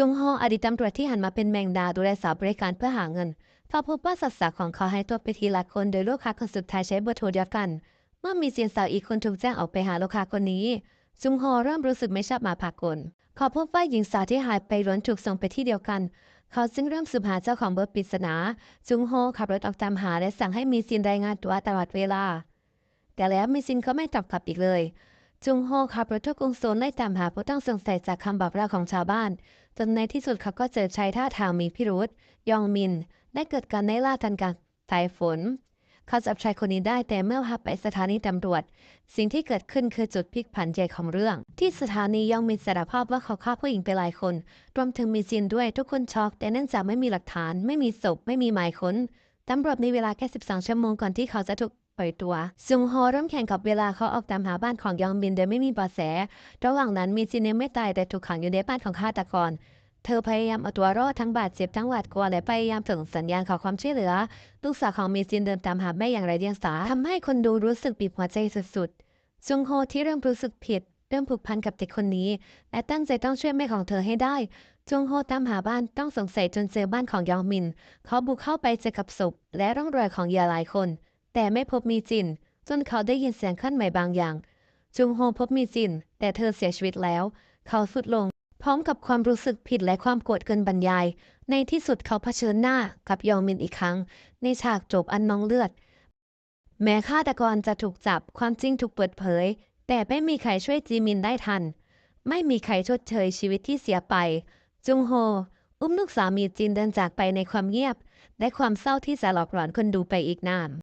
จุงฮออดีตตำรวจที่หันมาเป็นแมงดาดูแลสาวบริการเพื่อหาเงินเขาพบว่าสัตว์สาของเขาใหายตัวไปทีละคนโดยลูกค้าคนสุดท้ายใช้เบอร์โทรเดียวกัน เมื่อมีเซียนสาวอีกคนถูกแจ้งออกไปหาลูกค้าคนนี้จุงฮอเริ่มรู้สึกไม่ชอบมาพากลเขาพบว่าหญิงสาวที่หายไปล้วนถูกส่งไปที่เดียวกัน เขาจึงเริ่มสืบหาเจ้าของเบอร์ปริศนาจุงโฮขับรถออกตามหาและสั่งให้มีซินรายงานตัวตลอดเวลา แต่แล้วมีซินก็ไม่ตอบกลับอีกเลย จุงโฮขับรถทั่วกรุงโซลไล่ตามหาผู้ต้องสงสัยจากคำบอกเล่าของชาวบ้าน จนในที่สุดเขาก็เจอชายท่าทางมีพิรุษยองมิน ได้เกิดการไล่ล่าทันการสายฝนเขาจับชายคนนี้ได้แต่เมื่อพาไปสถานีตำรวจ สิ่งที่เกิดขึ้นคือจุดพลิกผันใหญ่ของเรื่อง ที่สถานียองมินสารภาพว่าเขาฆ่าผู้หญิงไปหลายคน รวมถึงมีซินด้วยทุกคนช็อกแต่เนื่องจากไม่มีหลักฐาน ไม่มีศพไม่มีหมายค้นตำรวจมีเวลาแค่ 12 ชั่วโมงก่อนที่เขาจะถูก ปล่อยตัวซุงฮอเริ่มแข่งกับเวลาเขาออกตามหาบ้านของยองมินโดยไม่มีบาะแส ระหว่างนั้นมีซินยังไม่ตายแต่ถูกขังอยู่ในบ้านของฆาตกร เธอพยายามเอาตัวรอดทั้งบาดเจ็บทั้งหวาดกลัวและพยายามส่งสัญญาณขอความช่วยเหลือ ลูกสาวของมีซินเดินตามหาแม่อย่างไรเดียงสาทำให้คนดูรู้สึกบีบหัวใจสุดๆซุงโฮที่เริ่มรู้สึกผิดเริ่มผูกพันกับเด็กคนนี้ และตั้งใจต้องช่วยแม่ของเธอให้ได้จงโฮตามหาบ้านต้องสงสัยจนเจอบ้านของยองมิน เขาบุกเข้าไปเจอกับศพและร่องรอยของเหยื่อหลายคน แต่ไม่พบมีจิน จนเขาได้ยินเสียงขั้นใหม่บางอย่าง จุงโฮพบมีจิน แต่เธอเสียชีวิตแล้ว เขาสุดลง พร้อมกับความรู้สึกผิดและความโกรธเกินบรรยาย ในที่สุดเขาเผชิญหน้ากับยองมินอีกครั้ง ในฉากจบอันนองเลือด แม้ฆาตกรจะถูกจับความจริงถูกเปิดเผย แต่ไม่มีใครช่วยจีมินได้ทัน ไม่มีใครชดเชยชีวิตที่เสียไป จุงโฮ อุ้มลูกสามีจินเดินจากไปในความเงียบและความเศร้าที่จะหลอกหลอนคนดูไปอีกนาน